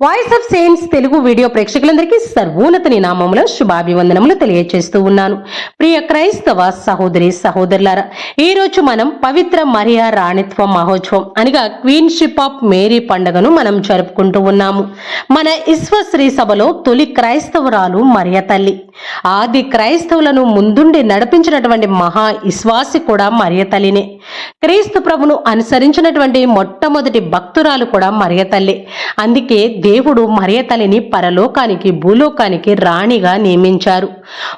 Voice of saints Telugu video ప్రేక్షకులందరికీ సర్వోన్నతని నామములో శుభాభివందనములు తెలియజేస్తూ ఉన్నాను. ప్రియ క్రైస్తవ సహోదరి సహోదరులారా ఈ రోజు మనం పవిత్ర మరియా రాణిత్వ మహోత్సవం అనగా క్వీన్షిప్ ఆఫ్ మేరీ పండుగను మనం జరుపుకుంటూ ఉన్నాము. మన ఇస్వశ్రీ సభలో తొలి క్రైస్తవురాలు మరియ తల్లి. ఆది క్రైస్తవులను ముందుండి నడిపించినటువంటి మహా విశ్వాసి కూడా మరియ తల్లినే. క్రీస్తు ప్రభును అనుసరించినటువంటి మొట్టమొదటి భక్తురాలు కూడా మరియ తల్లి. అందుకే దేవుడు మరియ తల్లిని పరలోకానికి భూలోకానికి రాణిగా నియమించారు.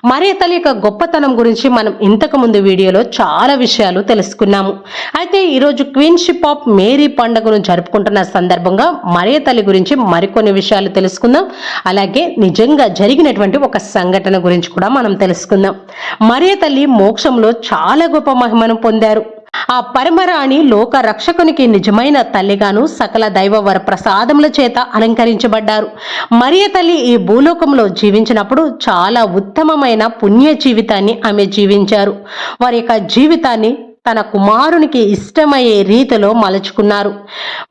మరియ తల్లి యొక్క గొప్పతనం గురించి మనం ఇంతకు ముందు వీడియోలో చాలా విషయాలు తెలుసుకున్నాము. అయితే ఈరోజు క్వీన్షిప్ ఆఫ్ మేరీ పండుగను జరుపుకుంటున్న సందర్భంగా మరియ తల్లి గురించి మరికొన్ని విషయాలు తెలుసుకుందాం. అలాగే నిజంగా జరిగినటువంటి ఒక సంఘటన గురించి కూడా మనం తెలుసుకుందాం. మరియ తల్లి మోక్షంలో చాలా గొప్ప మహిమను పొందారు. ఆ పరమరాణి లోక రక్షకునికి నిజమైన తల్లిగాను సకల దైవ వర ప్రసాదముల చేత అలంకరించబడ్డారు. మరియ తల్లి ఈ భూలోకంలో జీవించినప్పుడు చాలా ఉత్తమమైన పుణ్య జీవితాన్ని ఆమె జీవించారు. వారి యొక్క జీవితాన్ని తన కుమారునికి ఇష్టమయ్యే రీతిలో మలుచుకున్నారు.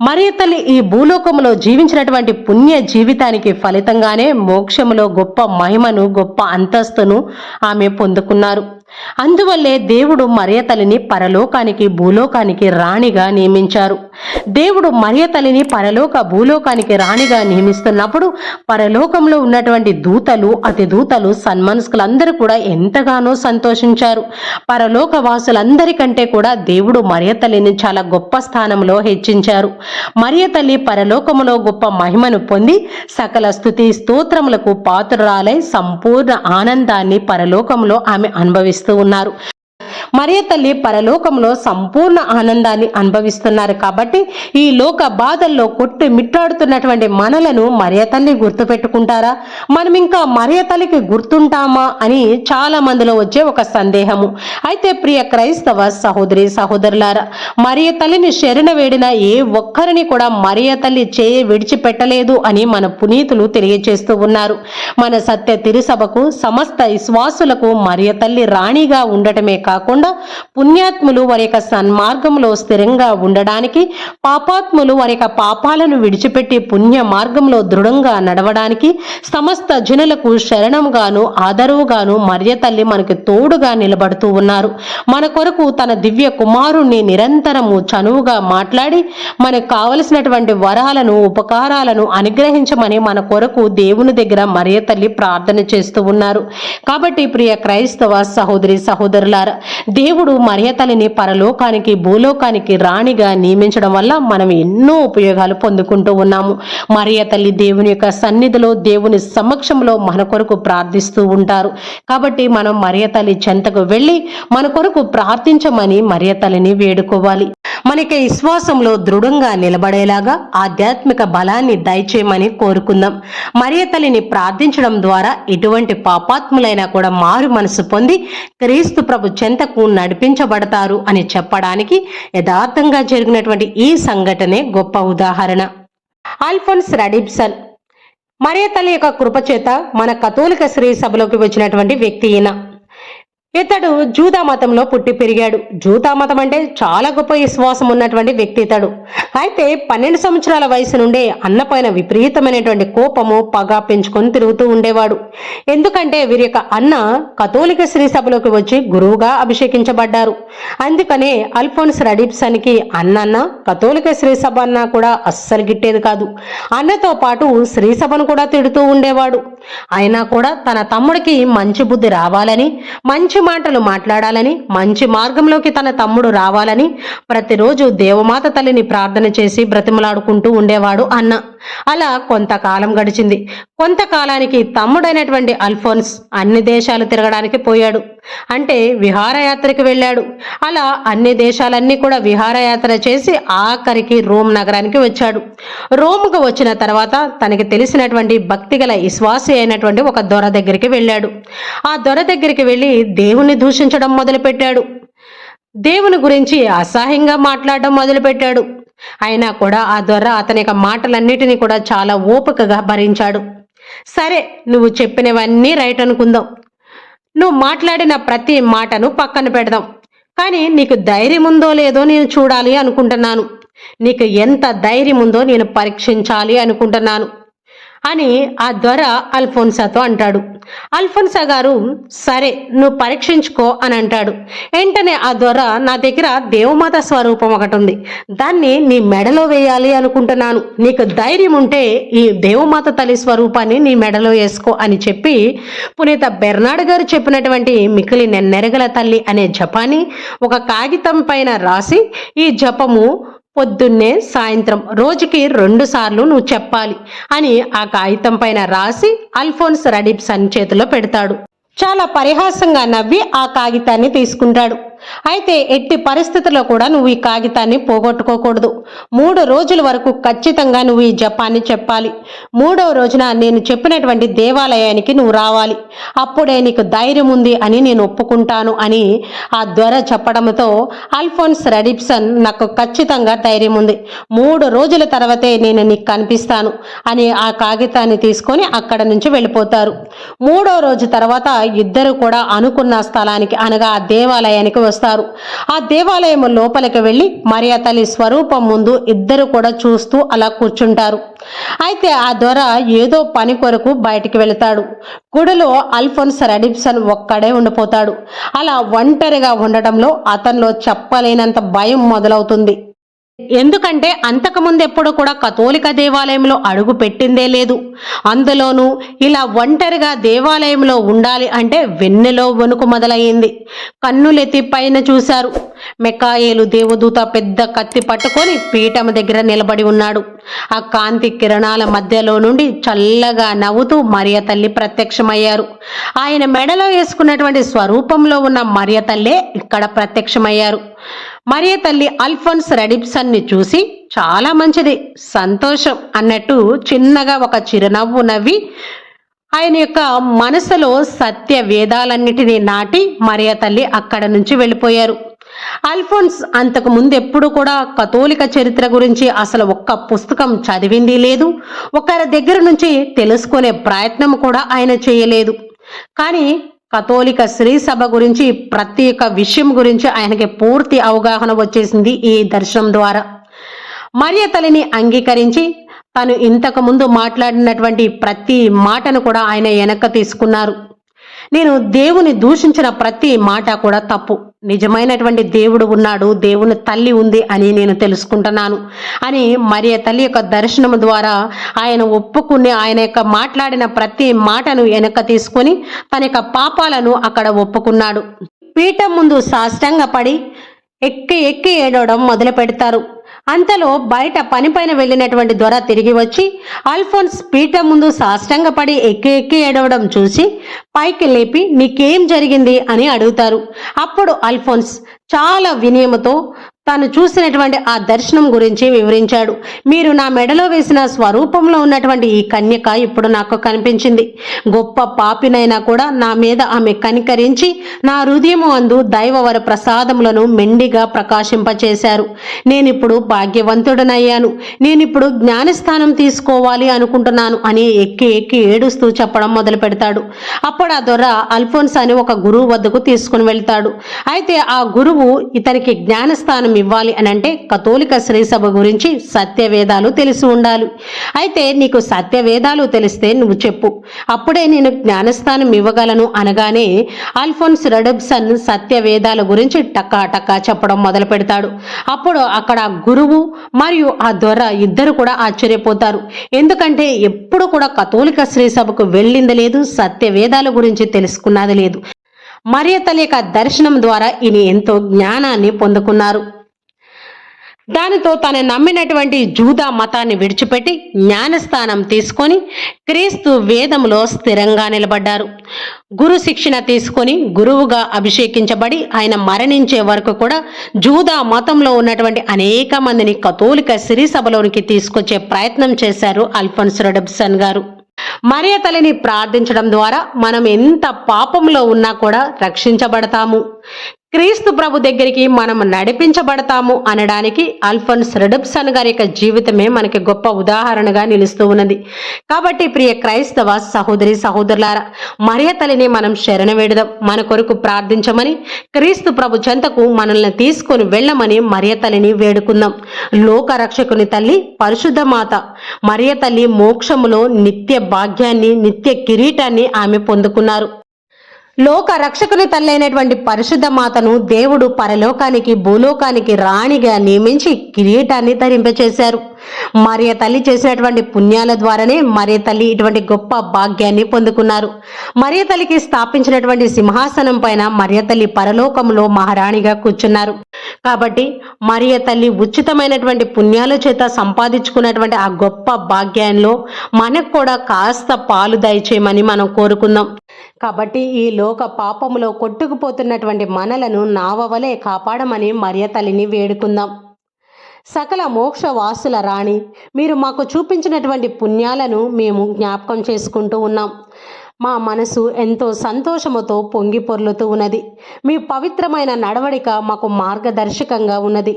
మరియ తల్లి ఈ భూలోకంలో జీవించినటువంటి పుణ్య జీవితానికి ఫలితంగానే మోక్షములో గొప్ప మహిమను గొప్ప అంతస్తును ఆమె పొందుకున్నారు. అందువల్లే దేవుడు మరియ తల్లిని పరలోకానికి భూలోకానికి రాణిగా నియమించారు. దేవుడు మరియ తల్లిని పరలోక భూలోకానికి రాణిగా నియమిస్తున్నప్పుడు పరలోకంలో ఉన్నటువంటి దూతలు అతి దూతలు సన్మనస్కులందరూ కూడా ఎంతగానో సంతోషించారు. పరలోక వాసులందరికంటే కూడా దేవుడు మరియ తల్లిని చాలా గొప్ప స్థానంలో హెచ్చించారు. మరియ తల్లి పరలోకములో గొప్ప మహిమను పొంది సకల స్థుతి స్తోత్రములకు పాత్రురాలై సంపూర్ణ ఆనందాన్ని పరలోకంలో ఆమె అనుభవిస్తూ ఉన్నారు. మరియ తల్లి పరలోకంలో సంపూర్ణ ఆనందాన్ని అనుభవిస్తున్నారు కాబట్టి ఈ లోక బాధల్లో కొట్టి మిట్టాడుతున్నటువంటి మనలను మరియ తల్లి గుర్తుపెట్టుకుంటారా? మనం ఇంకా మరియ తల్లికి గుర్తుంటామా అని చాలా మందిలో వచ్చే ఒక సందేహము. అయితే ప్రియ క్రైస్తవ సహోదరి సహోదరులారా మరియ తల్లిని శరణ వేడిన ఏ ఒక్కరిని కూడా మరియ తల్లి చేయి విడిచిపెట్టలేదు అని మన పునీతులు తెలియజేస్తూ ఉన్నారు. మన సత్య తిరుసభకు సమస్త విశ్వాసులకు మరియ తల్లి రాణిగా ఉండటమే కాకుండా పుణ్యాత్ములు వారి యొక్క సన్మార్గంలో స్థిరంగా ఉండడానికి పాపాత్ములు వారి యొక్క పాపాలను విడిచిపెట్టి పుణ్య మార్గంలో దృఢంగా నడవడానికి సమస్త జనులకు శరణంగాను ఆదరువుగాను మర్య తల్లి మనకి తోడుగా నిలబడుతూ ఉన్నారు. మన కొరకు తన దివ్య కుమారుణ్ణి నిరంతరము చనువుగా మాట్లాడి మనకు కావలసినటువంటి వరాలను ఉపకారాలను అనుగ్రహించమని మన కొరకు దేవుని దగ్గర మర్య తల్లి ప్రార్థన చేస్తూ ఉన్నారు. కాబట్టి ప్రియ క్రైస్తవ సహోదరి సహోదరులారా దేవుడు మరియ తల్లిని పరలోకానికి భూలోకానికి రాణిగా నియమించడం వల్ల మనం ఎన్నో ఉపయోగాలు పొందుకుంటూ ఉన్నాము. మరియ తల్లి దేవుని యొక్క సన్నిధిలో దేవుని సమక్షంలో మన కొరకు ప్రార్థిస్తూ ఉంటారు. కాబట్టి మనం మరియ తల్లి చెంతకు వెళ్ళి మన కొరకు ప్రార్థించమని మరియ తల్లిని వేడుకోవాలి. మనకి విశ్వాసంలో దృఢంగా నిలబడేలాగా ఆధ్యాత్మిక బలాన్ని దయచేయమని కోరుకుందాం. మరియ తల్లిని ప్రార్థించడం ద్వారా ఎటువంటి పాపాత్ములైనా కూడా మారు మనసు పొంది క్రీస్తు ప్రభు చెంతకు నడిపించబడతారు అని చెప్పడానికి యథార్థంగా జరిగినటువంటి ఈ సంఘటనే గొప్ప ఉదాహరణ. ఆల్ఫోన్స్ రడిబ్సన్ మరియ తల్లి యొక్క కృపచేత మన కథోలిక శ్రీ సభలోకి వచ్చినటువంటి వ్యక్తి ఈయన. ఇతడు జూదా మతంలో పుట్టి పెరిగాడు. జూదా మతం అంటే చాలా గొప్ప విశ్వాసం ఉన్నటువంటి వ్యక్తి ఇతడు. అయితే పన్నెండు సంవత్సరాల వయసు నుండే అన్నపైన విపరీతమైనటువంటి కోపము పగ పెంచుకొని తిరుగుతూ ఉండేవాడు. ఎందుకంటే వీరి యొక్క అన్న కథోలిక శ్రీ సభలోకి వచ్చి గురువుగా అభిషేకించబడ్డారు. అందుకనే అల్ఫోన్స్ రడీప్సన్కి అన్నన్న కథోలిక శ్రీ సభ అన్న కూడా అస్సలు గిట్టేది కాదు. అన్నతో పాటు శ్రీ సభను కూడా తిడుతూ ఉండేవాడు. అయినా కూడా తన తమ్ముడికి మంచి బుద్ధి రావాలని మంచి మాటలు మాట్లాడాలని మంచి మార్గంలోకి తన తమ్ముడు రావాలని ప్రతిరోజు దేవమాత తల్లిని ప్రార్థన చేసి బ్రతిమలాడుకుంటూ ఉండేవాడు అన్న. అలా కొంతకాలం గడిచింది. కొంతకాలానికి తమ్ముడైనటువంటి అల్ఫోన్స్ అన్ని దేశాలు తిరగడానికి పోయాడు. అంటే విహారయాత్రకు వెళ్ళాడు. అలా అన్ని దేశాలన్నీ కూడా విహారయాత్ర చేసి ఆఖరికి రోమ్ నగరానికి వచ్చాడు. రోమ్కు వచ్చిన తర్వాత తనకి తెలిసినటువంటి భక్తిగల విశ్వాసి అయినటువంటి ఒక దొర దగ్గరికి వెళ్ళాడు. ఆ దొర దగ్గరికి వెళ్ళి దేవుణ్ణి దూషించడం మొదలుపెట్టాడు. దేవుని గురించి అసహ్యంగా మాట్లాడడం మొదలుపెట్టాడు. అయినా కూడా ఆ దొర అతని యొక్క మాటలన్నిటినీ కూడా చాలా ఓపికగా భరించాడు. సరే నువ్వు చెప్పినవన్నీ రైట్ అనుకుందాం. నువ్వు మాట్లాడిన ప్రతి మాటను పక్కన పెడదాం. కానీ నీకు ధైర్యం ఉందో లేదో నేను చూడాలి అనుకుంటున్నాను. నీకు ఎంత ధైర్యం ఉందో నేను పరీక్షించాలి అనుకుంటున్నాను. అని ఆ దొర అల్ఫోన్సాతో అంటాడు. అల్ఫోన్సా గారు సరే నువ్వు పరీక్షించుకో అని అంటాడు. వెంటనే ఆ దొర నా దగ్గర దేవమాత స్వరూపం ఒకటి ఉంది. దాన్ని నీ మెడలో వేయాలి అనుకుంటున్నాను. నీకు ధైర్యం ఉంటే ఈ దేవమాత తల్లి స్వరూపాన్ని నీ మెడలో వేసుకో అని చెప్పి పునీత బెర్నాడ్ గారు చెప్పినటువంటి మికిలి నెన్నెరగల తల్లి అనే జపాన్ని ఒక కాగితం పైన రాసి ఈ జపము పొద్దున్నే సాయంత్రం రోజుకి రెండు సార్లు నువ్వు చెప్పాలి అని ఆ కాగితం పైన రాసి అల్ఫోన్స్ రడిబ్సన్ చేతిలో పెడతాడు. చాలా పరిహాసంగా నవ్వి ఆ కాగితాన్ని తీసుకుంటాడు. అయితే ఎట్టి పరిస్థితుల్లో కూడా నువ్వు ఈ కాగితాన్ని పోగొట్టుకోకూడదు. మూడు రోజుల వరకు ఖచ్చితంగా నువ్వు ఈ జపాన్ని చెప్పాలి. మూడవ రోజున నేను చెప్పినటువంటి దేవాలయానికి నువ్వు రావాలి. అప్పుడే నీకు ధైర్యం ఉంది అని నేను ఒప్పుకుంటాను అని ఆ దొర చెప్పడంతో అల్ఫోన్స్ రెడిప్సన్ నాకు ఖచ్చితంగా ధైర్యం ఉంది. మూడు రోజుల తర్వాతే నేను నీకు కనిపిస్తాను అని ఆ కాగితాన్ని తీసుకొని అక్కడ నుంచి వెళ్ళిపోతారు. మూడో రోజు తర్వాత ఇద్దరు కూడా అనుకున్న స్థలానికి అనగా ఆ దేవాలయానికి వస్తారు. ఆ దేవాలయం లోపలికి వెళ్ళి మరియా తల్లి స్వరూపం ముందు ఇద్దరు కూడా చూస్తూ అలా కూర్చుంటారు. అయితే ఆ దొర ఏదో పని కొరకు బయటికి వెళతాడు. గుడిలో అల్ఫోన్స్ రెడిప్సన్ ఒక్కడే ఉండిపోతాడు. అలా ఒంటరిగా ఉండటంలో అతనిలో చెప్పలేనంత భయం మొదలవుతుంది. ఎందుకంటే అంతకుముందు ఎప్పుడు కూడా కథోలిక దేవాలయంలో అడుగు పెట్టిందే లేదు. అందులోనూ ఇలా ఒంటరిగా దేవాలయంలో ఉండాలి అంటే వెన్నెలో వణుకు మొదలయ్యింది. కన్నులెత్తి పైన చూశారు. మెకాయేలు దేవదూత పెద్ద కత్తి పట్టుకొని పీఠం దగ్గర నిలబడి ఉన్నాడు. ఆ కాంతి కిరణాల మధ్యలో నుండి చల్లగా నవ్వుతూ మరియ తల్లి ప్రత్యక్షమయ్యారు. ఆయన మెడలో వేసుకున్నటువంటి స్వరూపంలో ఉన్న మరియ తల్లే ఇక్కడ ప్రత్యక్షమయ్యారు. మరియ తల్లి అల్ఫోన్స్ రెడిప్సన్ని చూసి చాలా మంచిది సంతోషం అన్నట్టు చిన్నగా ఒక చిరునవ్వు నవ్వి ఆయన యొక్క మనసులో సత్య వేదాలన్నిటినీ నాటి మరియ తల్లి అక్కడ నుంచి వెళ్ళిపోయారు. అల్ఫోన్స్ అంతకు ముందు ఎప్పుడు కూడా కథోలిక చరిత్ర గురించి అసలు ఒక్క పుస్తకం చదివింది లేదు. ఒకరి దగ్గర నుంచి తెలుసుకునే ప్రయత్నం కూడా ఆయన చేయలేదు. కానీ కథోలిక శ్రీ సభ గురించి ప్రతి ఒక్క విషయం గురించి ఆయనకి పూర్తి అవగాహన వచ్చేసింది ఈ దర్శనం ద్వారా. మరియ తల్లిని అంగీకరించి తను ఇంతకు ముందు మాట్లాడినటువంటి ప్రతి మాటను కూడా ఆయన వెనక్కి తీసుకున్నారు. నేను దేవుని దూషించిన ప్రతి మాట కూడా తప్పు. నిజమైనటువంటి దేవుడు ఉన్నాడు దేవుని తల్లి ఉంది అని నేను తెలుసుకుంటున్నాను అని మరియ తల్లి యొక్క దర్శనం ద్వారా ఆయన ఒప్పుకుని ఆయన యొక్క మాట్లాడిన ప్రతి మాటను వెనక తీసుకొని తన యొక్క పాపాలను అక్కడ ఒప్పుకున్నాడు. పీఠం ముందు సాష్టంగా ఎక్కి ఎక్కి ఏడవడం మొదలు పెడతారు. అంతలో బయట పనిపైన వెళ్ళినటువంటి దొర తిరిగి వచ్చి అల్ఫోన్స్ పీఠం ముందు సాష్టంగపడి ఎక్కి ఎక్కి ఏడవడం చూసి పైకి లేపి నీకేం జరిగింది? అని అడుగుతారు. అప్పుడు అల్ఫోన్స్ చాలా వినయముతో తాను చూసినటువంటి ఆ దర్శనం గురించి వివరించాడు. మీరు నా మెడలో వేసిన స్వరూపంలో ఉన్నటువంటి ఈ కన్యక ఇప్పుడు నాకు కనిపించింది. గొప్ప పాపినైనా కూడా నా మీద ఆమె కనికరించి నా హృదయము అందు దైవవర ప్రసాదములను మెండిగా ప్రకాశింపచేశారు. నేనిప్పుడు భాగ్యవంతుడనయ్యాను. నేనిప్పుడు జ్ఞానస్థానం తీసుకోవాలి అనుకుంటున్నాను అని ఎక్కి ఎక్కి ఏడుస్తూ చెప్పడం మొదలు పెడతాడు అప్పుడు ఆ దొర అల్ఫోన్స్ అని ఒక గురువు వద్దకు తీసుకుని వెళ్తాడు. అయితే ఆ గురువు ఇతనికి జ్ఞానస్థానం ఇవ్వాలి అని అంటే కథోలిక శ్రీసభ గురించి సత్యవేదాలు తెలిసి ఉండాలి. అయితే నీకు సత్యవేదాలు తెలిస్తే నువ్వు చెప్పు. అప్పుడే నేను జ్ఞానస్థానం ఇవ్వగలను అనగానే అల్ఫోన్స్ రెడబ్సన్ సత్యవేదాల గురించి టక్కా టక్కా చెప్పడం మొదలు పెడతాడు. అప్పుడు అక్కడ గురువు మరియు ఆ దొర ఇద్దరు కూడా ఆశ్చర్యపోతారు. ఎందుకంటే ఎప్పుడు కూడా కథోలిక శ్రీసభకు వెళ్ళింది లేదు సత్యవేదాల గురించి తెలుసుకున్నది లేదు. మరియ తల్లి యొక్క దర్శనం ద్వారా ఈయన ఎంతో జ్ఞానాన్ని పొందుకున్నారు. దానితో తను నమ్మినటువంటి జూదా మతాన్ని విడిచిపెట్టి జ్ఞానస్థానం తీసుకొని క్రీస్తు వేదంలో స్థిరంగా నిలబడ్డారు. గురు శిక్షణ తీసుకొని గురువుగా అభిషేకించబడి ఆయన మరణించే వరకు కూడా జూదా మతంలో ఉన్నటువంటి అనేక మందిని కథోలిక సిరి సభలోనికి తీసుకొచ్చే ప్రయత్నం చేశారు అల్ఫోన్స్ రొడబ్సన్ గారు. మరియ తల్లిని ప్రార్థించడం ద్వారా మనం ఎంత పాపంలో ఉన్నా కూడా రక్షించబడతాము. క్రీస్తు ప్రభు దగ్గరికి మనం నడిపించబడతాము అనడానికి అల్ఫోన్స్ రెడబ్సన్ గారి యొక్క జీవితమే మనకి గొప్ప ఉదాహరణగా నిలుస్తూ ఉన్నది. కాబట్టి ప్రియ క్రైస్తవ సహోదరి సహోదరులారా మరియ తల్లిని మనం శరణ వేడదాం? మన కొరకు ప్రార్థించమని క్రీస్తు ప్రభు చెంతకు మనల్ని తీసుకొని వెళ్ళమని మరియ తల్లిని వేడుకుందాం. లోక రక్షకుని తల్లి పరిశుద్ధ మాత మరియ తల్లి మోక్షములో నిత్య భాగ్యాన్ని నిత్య కిరీటాన్ని ఆమె పొందుకున్నారు. లోక రక్షకుని తల్లైనటువంటి పరిశుద్ధ మాతను దేవుడు పరలోకానికి భూలోకానికి రాణిగా నియమించి కిరీటాన్ని ధరింపచేశారు. మరియ తల్లి చేసినటువంటి పుణ్యాల ద్వారానే మరియ తల్లి ఇటువంటి గొప్ప భాగ్యాన్ని పొందుకున్నారు. మరియ తల్లికి స్థాపించినటువంటి సింహాసనం పైన మరియ తల్లి పరలోకంలో మహారాణిగా కూర్చున్నారు. కాబట్టి మరియ తల్లి ఉచితమైనటువంటి పుణ్యాల చేత సంపాదించుకున్నటువంటి ఆ గొప్ప భాగ్యంలో మనకు కూడా కాస్త పాలు దయచేయమని మనం కోరుకుందాం. కాబట్టి ఈ లోక పాపములో కొట్టుకుపోతున్నటువంటి మనలను నావవలే కాపాడమని మరియ తల్లిని వేడుకుందాం. సకల మోక్ష వాసుల రాణి మీరు మాకు చూపించినటువంటి పుణ్యాలను మేము జ్ఞాపకం చేసుకుంటూ ఉన్నాం. మా మనసు ఎంతో సంతోషముతో పొంగి పొర్లుతూ ఉన్నది. మీ పవిత్రమైన నడవడిక మాకు మార్గదర్శకంగా ఉన్నది.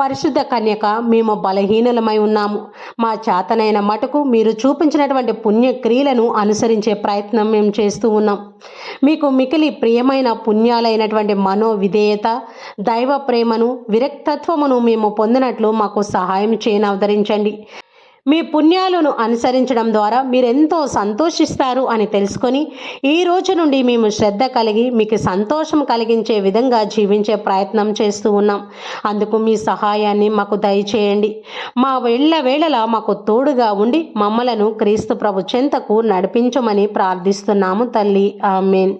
పరిశుద్ధ కన్యక మేము బలహీనలమై ఉన్నాము. మా చేతనైన మటుకు మీరు చూపించినటువంటి పుణ్యక్రియలను అనుసరించే ప్రయత్నం మేము చేస్తూ ఉన్నాం. మీకు మికిలి ప్రియమైన పుణ్యాలైనటువంటి మనో విధేయత దైవ ప్రేమను విరక్తత్వమును మేము పొందినట్లు మాకు సహాయం చేయనవతరించండి మీ పుణ్యాలను అనుసరించడం ద్వారా మీరెంతో సంతోషిస్తారు అని తెలుసుకొని ఈ రోజు నుండి మేము శ్రద్ధ కలిగి మీకు సంతోషం కలిగించే విధంగా జీవించే ప్రయత్నం చేస్తూ ఉన్నాం. అందుకు మీ సహాయాన్ని మాకు దయచేయండి. మా వెళ్ళ వేళలా మాకు తోడుగా ఉండి మమ్మలను క్రీస్తు ప్రభు చెంతకు నడిపించమని ప్రార్థిస్తున్నాము తల్లి. ఆమెన్.